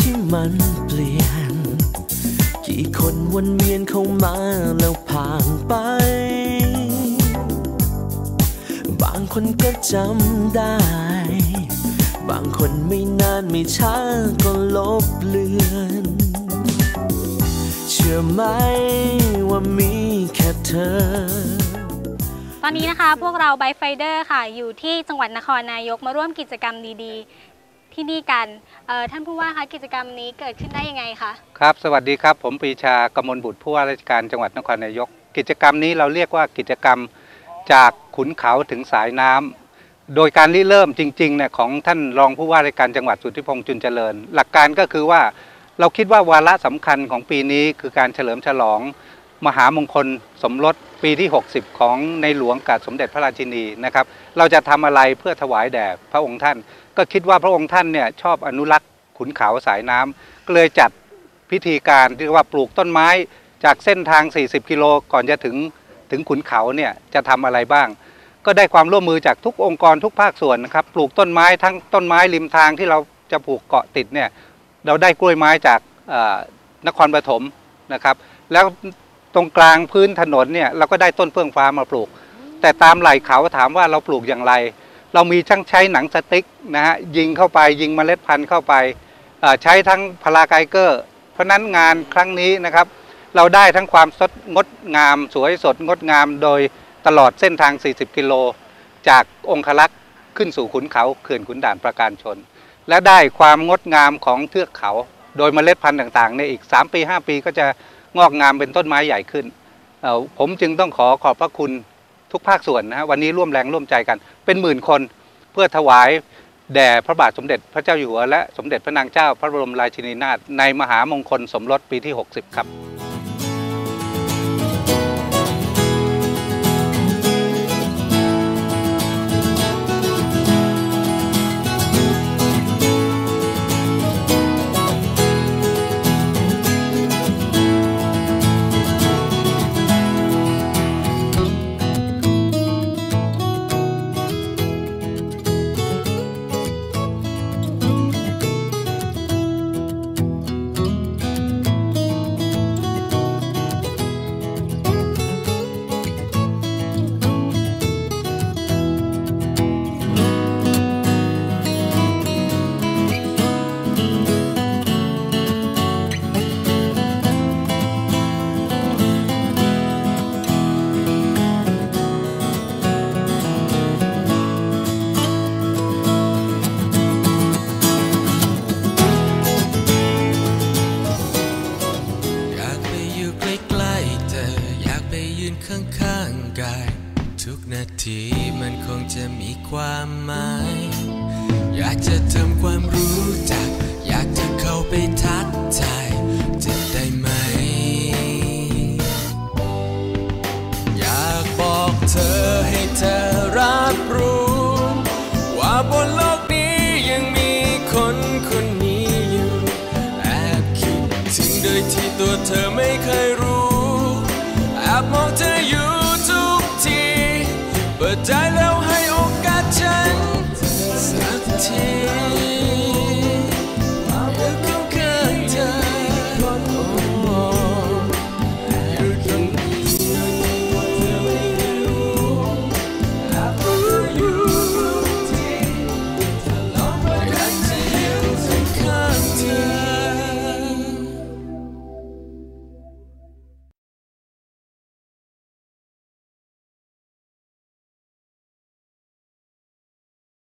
ที่มันเปลี่ยน กี่คนวนเวียนเข้ามาแล้วผ่านไป บางคนก็จำได้ บางคนไม่นานไม่ช้าก็ลบเลือน เชื่อไหมว่ามีแค่เธอตอนนี้นะคะพวกเราไบไฟเดอร์ค่ะ อยู่ที่จังหวัดนครนายกมาร่วมกิจกรรมดีๆ ที่นี่กันท่านผู้ว่าคะกิจกรรมนี้เกิดขึ้นได้ยังไงคะครับสวัสดีครับ ผมปรีชากมลบุตรผู้ว่าราชการจังหวัดนครนายก กิจกรรมนี้เราเรียกว่ากิจกรรมจากขุนเขาถึงสายน้ำโดยการริเริ่มจริงๆเนี่ยของท่านรองผู้ว่าราชการจังหวัดสุทธิพงษ์จุนเจริญ หลักการก็คือว่าเราคิดว่าวาระสำคัญของปีนี้คือการเฉลิมฉลอง มหามงคลสมรสปีที่ 60 ของในหลวงกับสมเด็จพระราชินีนะครับ เราจะทำอะไรเพื่อถวายแด่พระองค์ท่าน ก็คิดว่าพระองค์ท่านเนี่ยชอบอนุรักษ์ขุนเขาสายน้ำก็เลยจัดพิธีการที่เรียกว่าปลูกต้นไม้จากเส้นทาง 40 กิโลก่อนจะถึงถึงขุนเขาเนี่ยจะทำอะไรบ้าง ก็ได้ความร่วมมือจากทุกองค์กรทุกภาคส่วนนะครับ ปลูกต้นไม้ทั้งต้นไม้ริมทางที่เราจะปลูกเกาะติดเนี่ยเราได้กล้วยไม้จากนครปฐมนะครับ แล้ว ตรงกลางพื้นถนนเนี่ยเราก็ได้ต้นเฟื่องฟ้ามาปลูก แต่ตามไหล่เขาถามว่าเราปลูกอย่างไร เรามีช่างใช้หนังสติ๊กนะฮะยิงเข้าไปยิงเมล็ดพันธุ์เข้าไปใช้ทั้งพาราไกเกอร์ เพราะนั้นงานครั้งนี้นะครับ เราได้ทั้งความสดงดงาม สวยสดงดงามโดยตลอดเส้นทาง 40 กิโล จากองคลักษ์ขึ้นสู่ขุนเขาเขื่อนขุนด่านประการชน และได้ความงดงามของเทือกเขา โดยเมล็ดพันธุ์ต่างๆเนี่ยอีก 3 ปี 5 ปีก็จะ งอกงามเป็นต้นไม้ใหญ่ขึ้น ผมจึงต้องขอขอบพระคุณทุกภาคส่วนนะฮะวันนี้ร่วมแรงร่วมใจกัน เป็นหมื่นคนเพื่อถวายแด่พระบาทสมเด็จพระเจ้าอยู่หัวและสมเด็จพระนางเจ้าพระบรมราชินีนาถในมหามงคลสมรสปีที่ 60 ครับ ข้างๆกาย ทุกนาทีมันคงจะมีความหมาย อยากจะทำความรู้จัก อยากจะเข้าไปทักทายจะได้ไหม อยากบอกเธอให้เธอรับรู้ ว่าบนโลกนี้ยังมีคนคนนี้อยู่ แอบคิดถึงโดยที่ตัวเธอไม่เคยรู้